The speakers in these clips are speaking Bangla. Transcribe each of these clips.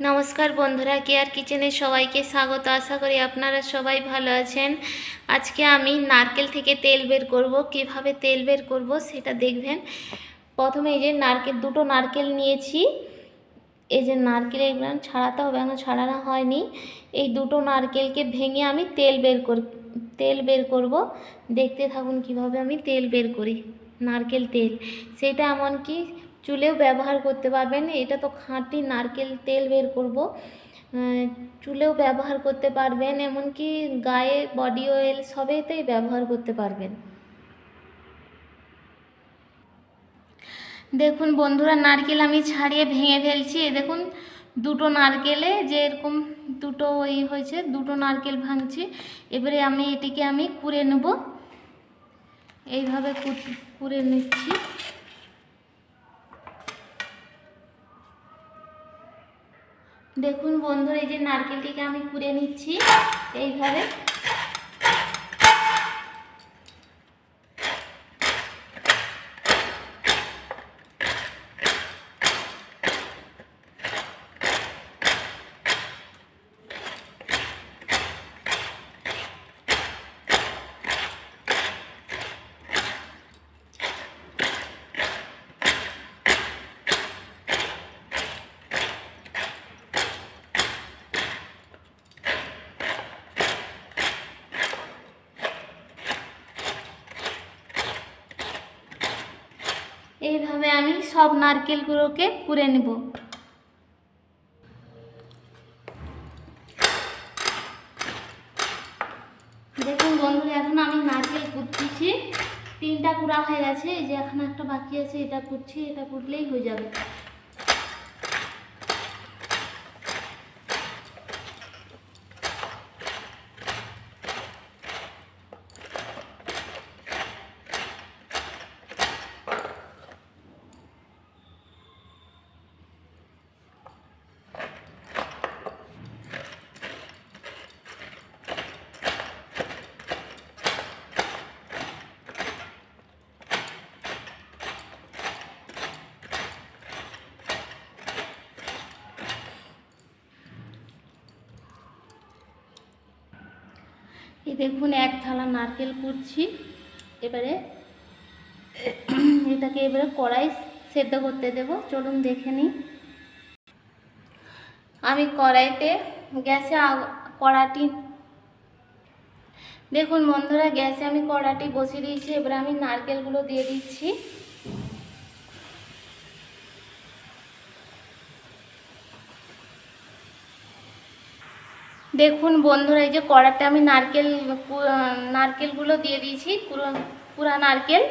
নমস্কার বন্ধুরা, কেয়ার কিচেনে সবাইকে স্বাগত। আশা করি আপনারা সবাই ভালো আছেন। আজকে আমি নারকেল থেকে তেল বের করব। কীভাবে তেল বের করব সেটা দেখবেন। প্রথমে এই যে নারকেল, দুটো নারকেল নিয়েছি। এই যে নারকেল এগুলো ছাড়াতে হবে, এখনও ছাড়ানো হয়নি। এই দুটো নারকেলকে ভেঙে আমি তেল বের কর, তেল বের করব। দেখতে থাকুন কীভাবে আমি তেল বের করি, নারকেল তেল। সেটা এমনকি চুলেও ব্যবহার করতে পারবেন। এটা তো খাঁটি নারকেল তেল বের করব। চুলেও ব্যবহার করতে পারবেন, এমনকি গায়ে বডি অয়েল সবেতেই ব্যবহার করতে পারবেন। দেখুন বন্ধুরা, নারকেল আমি ছাড়িয়ে ভেঙে ফেলছি। দেখুন, দুটো নারকেলে যে এরকম দুটো ওই হয়েছে, দুটো নারকেল ভাঙছি। এবারে আমি এটিকে আমি কুড়ে নেব। এইভাবে কুড়ে নিচ্ছি। দেখুন বন্ধুরা এই যে নারকেলটিকে আমি কুড়ে নিচ্ছি। এইভাবে। এইভাবে আমি সব নারকেলগুলোকে কুড়ে নেব। দেখুন বন্ধু এখন আমি নারকেল কুটতেছি। তিনটা কুড়া হয়ে গেছে, এই যে এখন একটা বাকি আছে, এটা কুটছি, এটা কুটলেই হয়ে যাবে। এই দেখুন, এক থালা নারকেল কুটছি এবারে এটাকে এবারে কড়াই সেদ্ধ করতে দেব। চলুন দেখে নিই। আমি কড়াইতে গ্যাসে কড়াটি দেখুন বন্ধুরা, গ্যাসে আমি কড়াটি বসিয়ে দিয়েছি। এবারে আমি নারকেলগুলো দিয়ে দিচ্ছি। দেখুন বন্ধুরা, এই যে কড়াতে আমি নারকেল নারকেলগুলো দিয়ে দিয়েছি, পুরো, পুরা নারকেল।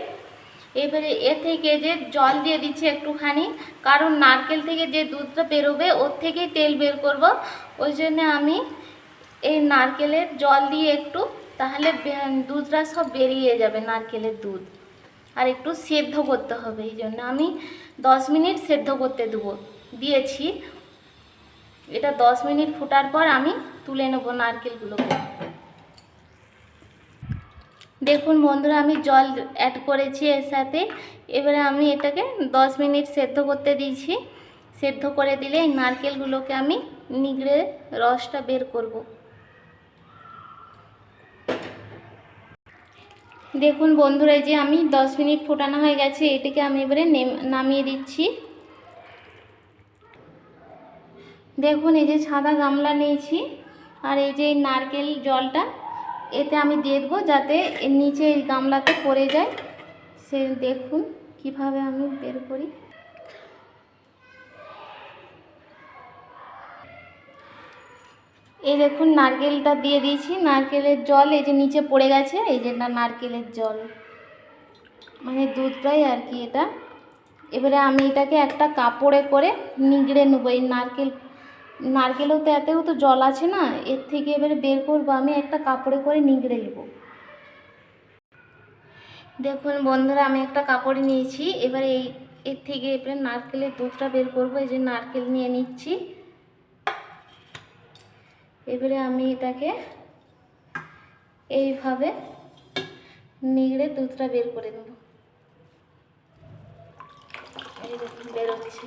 এবারে এ থেকে যে জল দিয়ে দিচ্ছি একটুখানি, কারণ নারকেল থেকে যে দুধটা বেরোবে, ওর থেকেই তেল বের করব। ওই জন্য আমি এই নারকেলের জল দিয়ে একটু, তাহলে দুধটা সব বেরিয়ে যাবে নারকেলের দুধ। আর একটু সেদ্ধ করতে হবে, এই জন্য আমি দশ মিনিট সেদ্ধ করতে দেবো, দিয়েছি। এটা দশ মিনিট ফোটার পর আমি তুলে নেব নারকেলগুলোকে। দেখুন বন্ধুরা, আমি জল অ্যাড করেছি এর সাথে। এবারে আমি এটাকে দশ মিনিট সেদ্ধ করতে দিয়েছি। সেদ্ধ করে দিলে এই নারকেলগুলোকে আমি নিগড়ে রসটা বের করব। দেখুন বন্ধুরা যে আমি দশ মিনিট ফোটানো হয়ে গেছে, এটাকে আমি এবারে নামিয়ে দিচ্ছি। দেখুন, এই যে সাদা গামলা নিয়েছি আর এই যে নারকেল জলটা, এতে আমি দিয়ে দেবো যাতে নিচে এই গামলাতে পড়ে যায়। সে দেখুন কীভাবে আমি বের করি। এই দেখুন, নারকেলটা দিয়ে দিয়েছি। নারকেলের জল এই যে নিচে পড়ে গেছে, এই যে না নারকেলের জল। মানে দুধটাই আর কি এটা। এবারে আমি এটাকে একটা কাপড়ে করে নিগড়ে নেব, এই নারকেল নারকেলেও এতেও তো জল আছে না, এর থেকে এবারে বের করব আমি একটা কাপড়ে করে নিগড়ে নেব। দেখুন বন্ধুরা, আমি একটা কাপড় নিয়েছি, এবারে এই, এর থেকে এবারে নারকেলের দুধটা বের করব, এই যে নারকেল নিয়ে নিচ্ছি। এবারে আমি এটাকে এইভাবে নিগড়ে দুধটা বের করে নেব। এই দেখুন, বেরোচ্ছে।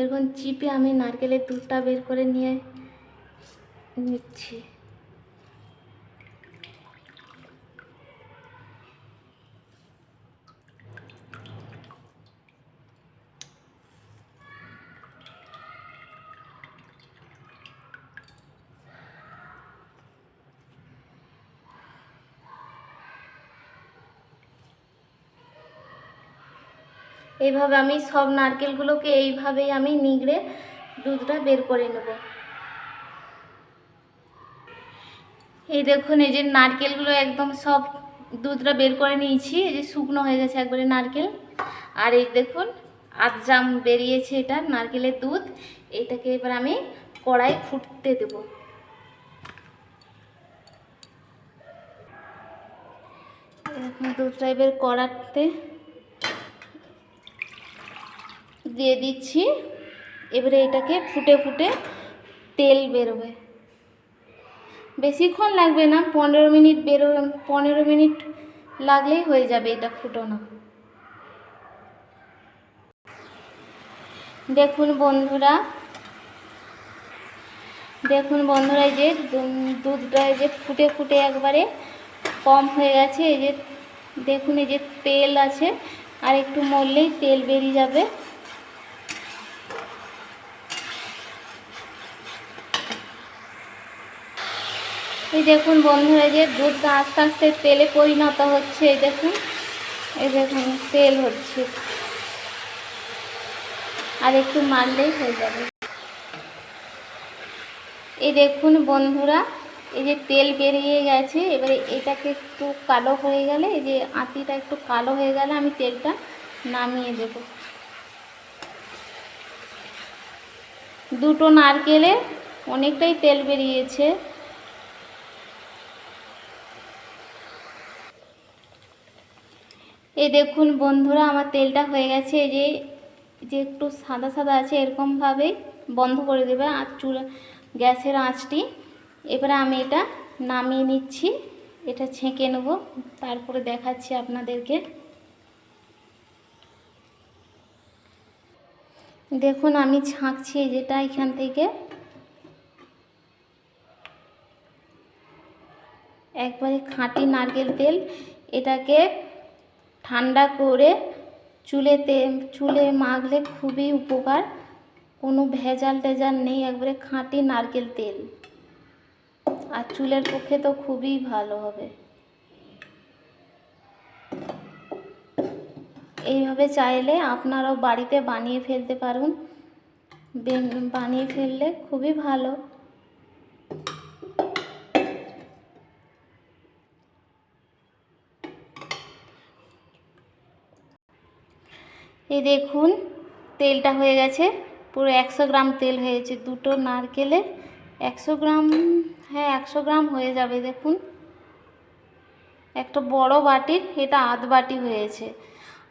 এরকম চিপে আমি নারকেলের দুধটা বের করে নিয়ে নিচ্ছি। এইভাবে আমি সব নারকেলগুলোকে এইভাবেই আমি নিগড়ে দুধটা বের করে নেব। এই দেখুন, এই যে নারকেলগুলো একদম সব দুধটা বের করে নিয়েছি, এই যে শুকনো হয়ে গেছে একবারে নারকেল। আর এই দেখুন আধ জাম বেরিয়েছে এটা নারকেলের দুধ, এটাকে এবার আমি কড়াই ফুটতে দেব। দুধটা এবার কড়াতে দিয়ে দিচ্ছি। এবারে এটাকে ফুটে ফুটে তেল বেরোবে। বেশিক্ষণ লাগবে না, পনেরো মিনিট বেরো, পনেরো মিনিট লাগলেই হয়ে যাবে এটা ফুটোনো। দেখুন বন্ধুরা দেখুন বন্ধুরা, এই যে দুধটা এই যে ফুটে ফুটে একবারে কম হয়ে গেছে। এই যে দেখুন, এই যে তেল আছে, আর একটু মরলেই তেল বেরিয়ে যাবে। এই দেখুন বন্ধুরা যে দুধটা আস্তে আস্তে তেলে পরিণত হচ্ছে, এই দেখুন। এই দেখুন, তেল হচ্ছে। আর একটু মারলেই হয়ে যাবে। এই দেখুন বন্ধুরা, এই যে তেল বেরিয়ে গেছে, এবারে এটাকে একটু কালো হয়ে গেলে, এই যে আঁতিটা একটু কালো হয়ে গেলে আমি তেলটা নামিয়ে দেব। দুটো নারকেলে অনেকটাই তেল বেরিয়েছে। এই দেখুন বন্ধুরা, আমার তেলটা হয়ে গেছে। যে যে একটু সাদা সাদা আছে এরকমভাবেই বন্ধ করে দেবে আর চুলা, গ্যাসের আঁচটি। এবারে আমি এটা নামিয়ে নিচ্ছি, এটা ছেঁকে নেব, তারপরে দেখাচ্ছি আপনাদেরকে। দেখুন, আমি ছাঁকছি যেটা এখান থেকে। একবারে খাঁটি নারকেল তেল, এটাকে ঠান্ডা করে চুলেতে, চুলে মাখলে খুবই উপকার। কোনো ভেজাল টেজাল নেই, একবারে খাঁটি নারকেল তেল। আর চুলের পক্ষে তো খুবই ভালো হবে। এইভাবে চাইলে আপনারাও বাড়িতে বানিয়ে ফেলতে পারুন। বানিয়ে ফেললে খুবই ভালো। এই দেখুন, তেলটা হয়ে গেছে। পুরো একশো গ্রাম তেল হয়েছে, দুটো নারকেলে। একশো গ্রাম হ্যাঁ একশো গ্রাম হয়ে যাবে, দেখুন। একটা বড় বাটির, এটা আধ বাটি হয়েছে।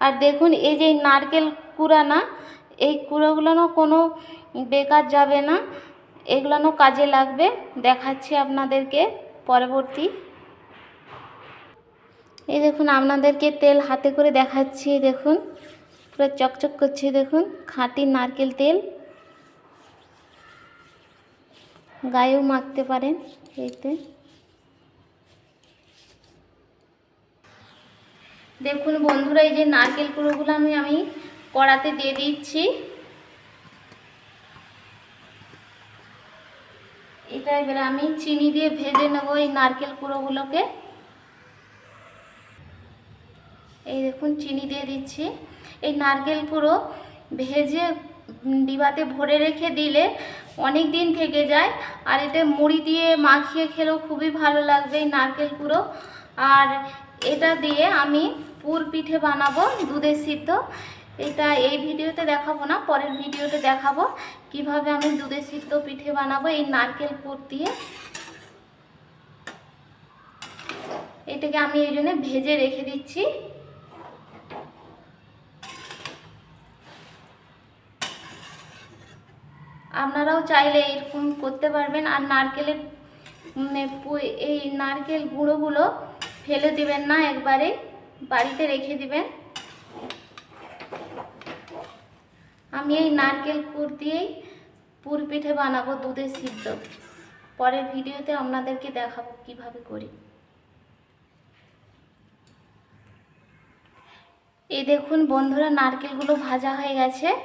আর দেখুন, এই যে নারকেল কুড়া না, এই কুড়োগুলো কোনো বেকার যাবে না। এগুলো কাজে লাগবে, দেখাচ্ছি আপনাদেরকে পরবর্তী। এই দেখুন, আপনাদেরকে তেল হাতে করে দেখাচ্ছি, দেখুন। পুরো চকচক করছে, দেখুন, খাঁটি নারকেল তেল। গায়েও মাখতে পারেন, এতে। দেখুন বন্ধুরা, এই যে নারকেল কুড়োগুলো আমি আমি কড়াতে দিয়ে দিচ্ছি। এটা এবারে আমি চিনি দিয়ে ভেজে নেব এই নারকেল কুড়োগুলোকে। এই দেখুন, চিনি দিয়ে দিচ্ছি। এই নারকেল কুড়ো ভেজে ডিবাতে ভরে রেখে দিলে অনেক দিন থেকে যায়। আর এটা মুড়ি দিয়ে মাখিয়ে খেলেও খুবই ভালো লাগবে এই নারকেল কুড়ো আর এটা দিয়ে আমি পুর পিঠে বানাবো দুধের সিদ্ধ। এটা এই ভিডিওতে দেখাবো না, পরের ভিডিওতে দেখাবো কীভাবে আমি দুধের সিদ্ধ পিঠে বানাবো এই নারকেল পুর দিয়ে। এটাকে আমি এই জন্য ভেজে রেখে দিচ্ছি। আপনারাও চাইলে এরকম করতে পারবেন। আর নারকেলের পু- এই নারকেল গুঁড়োগুলো ফেলে দিবেন না, একবারে বাড়িতে রেখে দিবেন। আমি এই নারকেল কুর দিয়েই পুর পিঠে বানাবো দুধের সিদ্ধ। পরের ভিডিওতে আপনাদেরকে দেখাবো কীভাবে করি। এই দেখুন বন্ধুরা, নারকেলগুলো ভাজা হয়ে গেছে।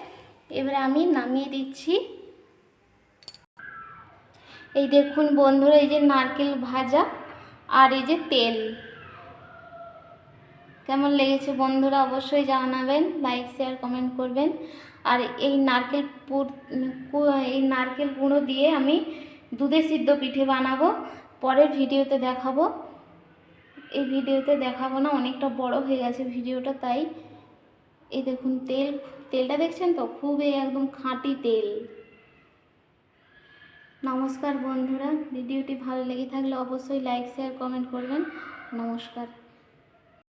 এবারে আমি নামিয়ে দিচ্ছি। এই দেখুন বন্ধুরা, এই যে নারকেল ভাজা আর এই যে তেল। কেমন লেগেছে বন্ধুরা অবশ্যই জানাবেন লাইক শেয়ার কমেন্ট করবেন। আর এই নারকেল পুর এই নারকেল গুঁড়ো দিয়ে আমি দুধে সিদ্ধ পিঠে বানাবো। পরের ভিডিওতে দেখাবো। এই ভিডিওতে দেখাবো না, অনেকটা বড় হয়ে গেছে ভিডিওটা, তাই এই দেখুন তেল তেলটা দেখছেন তো? খুবই একদম খাঁটি তেল। নমস্কার বন্ধুরা ভিডিওটি ভালো লেগে থাকলে অবশ্যই লাইক শেয়ার কমেন্ট করবেন। নমস্কার।